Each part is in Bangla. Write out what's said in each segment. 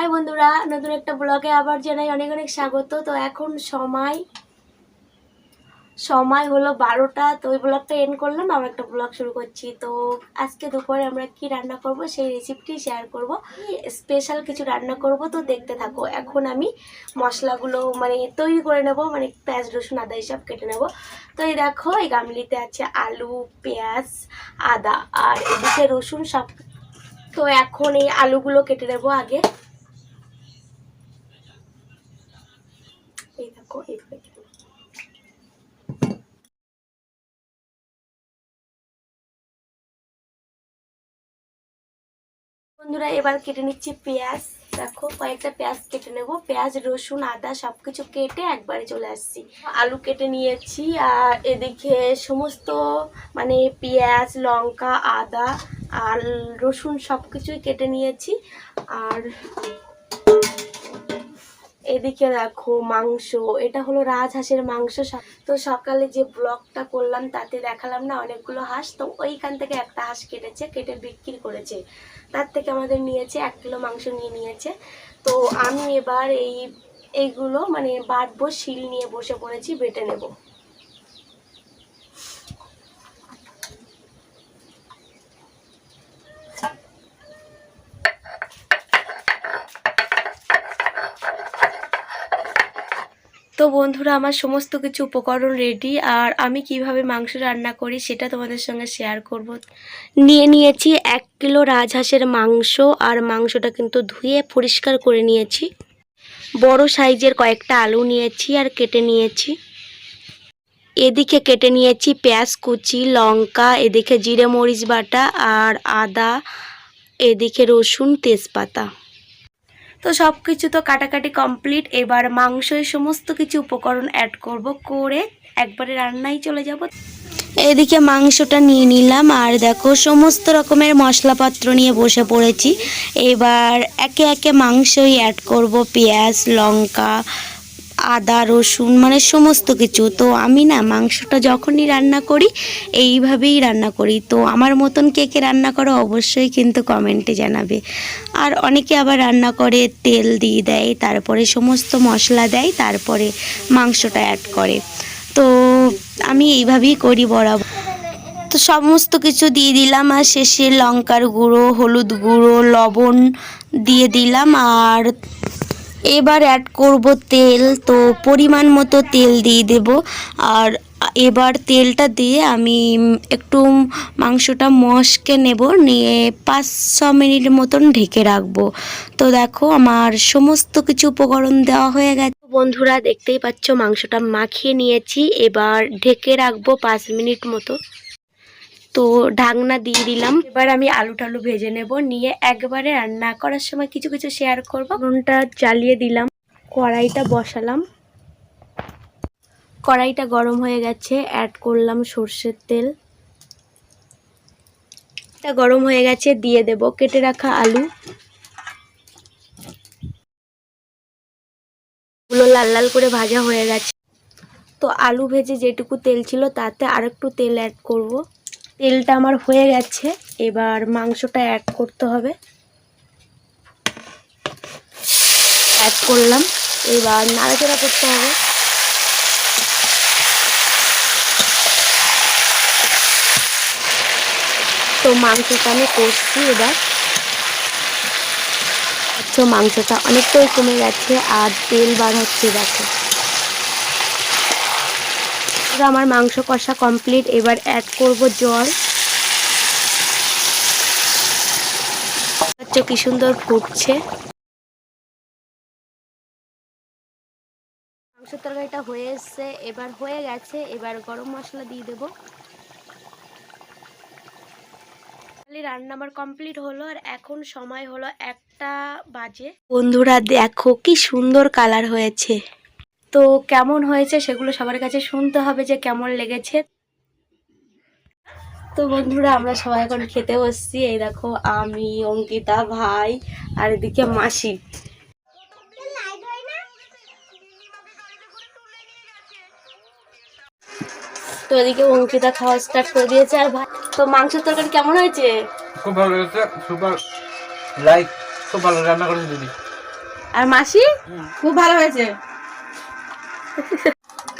হাই বন্ধুরা, নতুন একটা ব্লগে আবার জানাই অনেক অনেক স্বাগত। তো এখন সময় সময় হলো বারোটা, তো ওই ব্লগটা এন্ড করলাম, আবার একটা ব্লগ শুরু করছি। তো আজকে দুপুরে আমরা কি রান্না করব সেই রেসিপিটি শেয়ার করব। স্পেশাল কিছু রান্না করব, তো দেখতে থাকো। এখন আমি মশলাগুলো মানে তৈরি করে নেব মানে পেঁয়াজ, রসুন, আদা হিসাব কেটে নেব। তো এই দেখো, এই গামলিতে আছে আলু, পেঁয়াজ, আদা আর এদিকে রসুন সব। তো এখন এই আলুগুলো কেটে নেব আগে। দেখো এইভাবে নেব। বন্ধুরা, এবার কেটে নিচ্ছি পেঁয়াজ। দেখো, কয়েকটা পেঁয়াজ কেটে নেব। পেঁয়াজ, রসুন, আদা সব কিছু কেটে একবারে চলে আসছি। আলু কেটে নিয়েছি, আর এদিকে সমস্ত মানে পেঁয়াজ, লঙ্কা, আদা আর রসুন সব কিছুই কেটে নিয়েছি। আর এদিকে দেখো মাংস, এটা হলো রাজহাঁসের মাংস তো সকালে যে ব্লগটা করলাম তাতে দেখালাম না অনেকগুলো হাঁস, তো ওইখান থেকে একটা হাঁস কেটেছে, কেটে বিক্রি করেছে। তার থেকে আমাদের নিয়েছে এক কিলো মাংস নিয়ে নিয়েছে। তো আমি এবার এই, এইগুলো মানে বাটবো, শিল নিয়ে বসে পড়েছি, বেটে নেব। তো বন্ধুরা, আমার সমস্ত কিছু উপকরণ রেডি আর আমি কীভাবে মাংস রান্না করি সেটা তোমাদের সঙ্গে শেয়ার করব। নিয়ে নিয়েছি এক কিলো রাজহাঁসের মাংস, আর মাংসটা কিন্তু ধুয়ে পরিষ্কার করে নিয়েছি। বড় সাইজের কয়েকটা আলু নিয়েছি আর কেটে নিয়েছি। এদিকে কেটে নিয়েছি পেঁয়াজ, কুচি, লঙ্কা, এদিকে জিরে মরিচ বাটা, আর আদা, এদিকে রসুন, তেজপাতা। তো সব কিছু তো কাটাকাটি কমপ্লিট এবার মাংসের সমস্ত কিছু উপকরণ অ্যাড করব করে একবারে রান্নাই চলে যাব। এদিকে মাংসটা নিয়ে নিলাম আর দেখো সমস্ত রকমের মশলাপত্র নিয়ে বসে পড়েছি। এবার একে একে মাংসই অ্যাড করব পেঁয়াজ, লঙ্কা আদা, রসুন মানে সমস্ত কিছু। তো আমি না মাংসটা যখনই রান্না করি, এইভাবেই রান্না করি। তো আমার মতন কে কে রান্না করো অবশ্যই কিন্তু কমেন্টে জানাবে। আর অনেকে আবার রান্না করে, তেল দিয়ে দেয়, তারপরে সমস্ত মশলা দেয়, তারপরে মাংসটা অ্যাড করে। তো আমি এইভাবেই করি বরাবর। তো সমস্ত কিছু দিয়ে দিলাম, আর শেষে লঙ্কার গুঁড়ো, হলুদ গুঁড়ো, লবণ দিয়ে দিলাম, আর এবার অ্যাড করব তেল, তো পরিমাণ মতো তেল দিয়ে দেব। আর এবার তেলটা দিয়ে আমি একটু মাংসটা মশকে নেব, নিয়ে পাঁচ ছ মিনিট মতন ঢেকে রাখব। তো দেখো আমার সমস্ত কিছু উপকরণ দেওয়া হয়ে গেছে। বন্ধুরা, দেখতেই পাচ্ছ মাংসটা মাখিয়ে নিয়েছি। এবার ঢেকে রাখব পাঁচ মিনিট মতো। তো ঢাকনা দিয়ে দিলাম। এবার আমি আলু টালু ভেজে নেব, নিয়ে একবারে রান্না করার সময় কিছু কিছু শেয়ার করব। ঘণ্টা জ্বালিয়ে দিলাম, কড়াইটা বসালাম। কড়াইটা গরম হয়ে গেছে অ্যাড করলাম সর্ষের তেল। এটা গরম হয়ে গেছে, দিয়ে দেব কেটে রাখা আলু। গুলো লাল লাল করে ভাজা হয়ে গেছে। তো আলু ভেজে যেটুকু তেল ছিল, তাতে আরেকটু তেল অ্যাড করব। তেলটা আমার হয়ে গেছে। এবার মাংসটা অ্যাড করতে হবে। অ্যাড করলাম। এবার নাড়াচাড়া করতে হবে। তো মাংসটা আমি কষছি এবার। তো মাংসটা অনেকটাই কমে গেছে আর তেল বার হচ্ছে দেখো। তো আমার মাংস কষা কমপ্লিট এবার অ্যাড করব জল। কি সুন্দর ফুটছে। মাংসের তরকারিটা হয়ে এসছে, এবার হয়ে গেছে, এবার গরম মশলা দিয়ে দেবো। রান্না আমার কমপ্লিট হলো, আর এখন সময় হলো একটা বাজে। বন্ধুরা, দেখো কি সুন্দর কালার হয়েছে। তো কেমন হয়েছে সেগুলো সবার কাছে শুনতে হবে যে কেমন লেগেছে। তো বন্ধুরা আমরা সবাই এখন খেতে বসছি। এই দেখো আমি অঙ্কিতা ভাই আর এদিকে মাসি। তো এদিকে অঙ্কিতা খাওয়া স্টার্ট করে দিয়েছে। আর ভাই তো মাংসের তরকারি কেমন হয়েছে? খুব ভালো লেগেছে সুপার লাইক খুব ভালো রান্না করেছে দিদি। আর মাসি? খুব ভালো হয়েছে?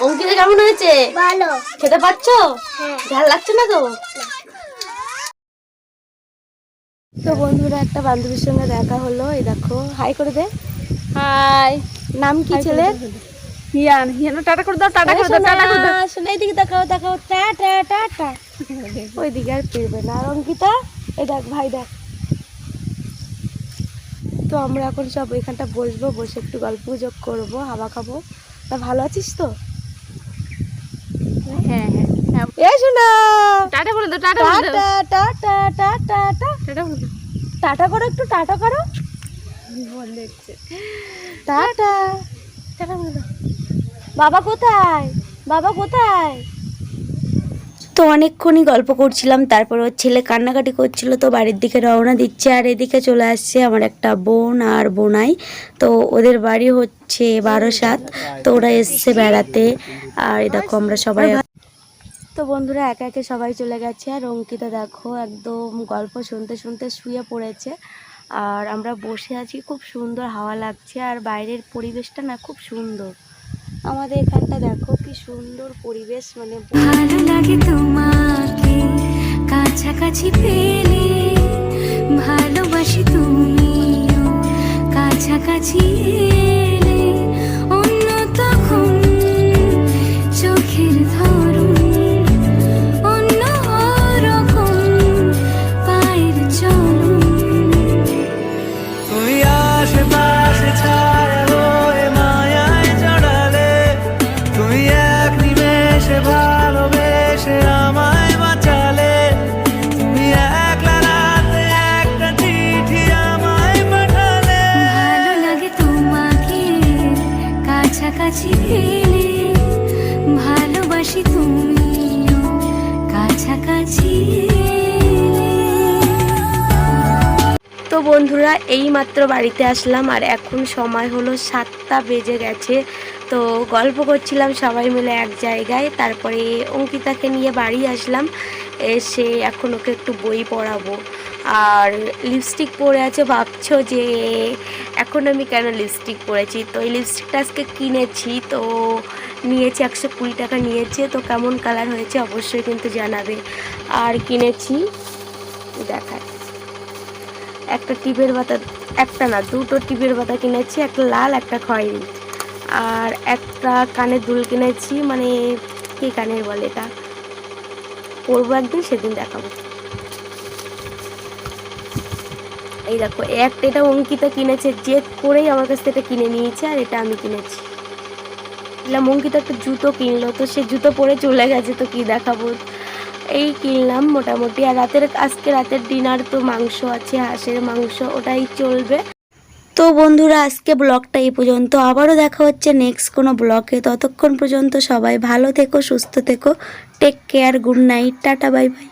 অঙ্কিতা কেমন হয়েছে? ভালো। খেতে পাচ্ছ ঝাল লাগছে না তো? তো বন্ধুরা একটা বান্ধবীর সঙ্গে দেখা হলো। এই দেখো হাই করে দে। হাই নাম কি ছেলের? হিয়ান। হিয়ান টাটা করে দাও টাটা করে দাও টাটা করে দাও। শোনা এদিকে দেখাও দেখাও। টা টা টা টা। ওইদিকে আর ফিরবে না। আর অঙ্কিতা এই দেখ ভাই দেখ। তো আমরা এখন সব এখানটা বসবো বসে একটু গল্প গুজব করব হাওয়া খাব। তা ভালো আছিস তো? হ্যাঁ হ্যাঁ হ্যাঁ। শোনা। টাটা দাও টাটা দাও। Tata tata tata. Tata tata দাও। টাটা করো একটু টাটা করো। বল দেখছে টাটা। টাটা বলে দাও। বাবা কোথায়? বাবা কোথায়? তো অনেকক্ষণই গল্প করছিলাম, তারপর ওর ছেলে কান্নাকাটি করছিল, তো বাড়ির দিকে রওনা দিচ্ছে, আর এদিকে চলে আসছে আমার একটা বোন আর বোনাই। তো ওদের বাড়ি হচ্ছে বারো সাত, তো ওরা এসছে বেড়াতে, আর দেখো আমরা সবাই তো বন্ধুরা, একে একে সবাই চলে গেছে, আর অঙ্কিতা দেখো একদম গল্প শুনতে শুনতে শুয়ে পড়েছে, আর আমরা বসে আছি, খুব সুন্দর হাওয়া লাগছে, আর বাইরের পরিবেশটা না খুব সুন্দর। আমাদের এখানটা দেখো কি সুন্দর পরিবেশ মানে ভালো লাগে তোমাকে, কাছাকাছি পেলে ভালোবাসি তুমি কাছাকাছি ভালোবেসে আমায় বাঁচালে। তুমি একলা রাতে একটা চিঠি আমায় পাঠালে। ভালো লাগে তোমাকে কাছাকাছি পেলে ভালোবাসি তুমিও কাছাকাছি তো বন্ধুরা এই মাত্র বাড়িতে আসলাম আর এখন সময় হলো সাতটা বেজে গেছে। তো গল্প করছিলাম সবাই মিলে এক জায়গায়। তারপরে অঙ্কিতাকে নিয়ে বাড়ি আসলাম। এসে এখন ওকে একটু বই পড়াবো। আর লিপস্টিক পরে আছে, ভাবছ যে এখন আমি কেন লিপস্টিক পরেছি? তো এই লিপস্টিকটা আজকে কিনেছি, তো নিয়েছি একশো কুড়ি টাকা নিয়েছে। তো কেমন কালার হয়েছে অবশ্যই কিন্তু জানাবে। আর কিনেছি দেখায় একটা টিপের পাতা, একটা না, দুটো টিপের পাতা কিনেছি, একটা লাল, একটা খয়েরি। আর একটা কানের দুল কিনেছি মানে কি কানের বলে এটা? পরবো একদিন, সেদিন দেখাবো। এই দেখো, একটা এটা অঙ্কিতা কিনেছে জেদ করেই আমার কাছ থেকে এটা কিনে নিয়েছে, আর এটা আমি কিনেছি। এলাম অঙ্কিতা একটা জুতো কিনলো, তো সে জুতো পরে চলে গেছে, তো কি দেখাবো? এই কিনলাম মোটামুটি, আর রাতের, আজকে রাতের ডিনার তো মাংস আছে, হাঁসের মাংস, ওটাই চলবে। তো বন্ধুরা, আজকে ব্লগটা এই পর্যন্ত। আবারও দেখা হচ্ছে নেক্সট কোনো ব্লগে। ততক্ষণ পর্যন্ত সবাই ভালো থেকো, সুস্থ থেকো। Take care good night tata bye bye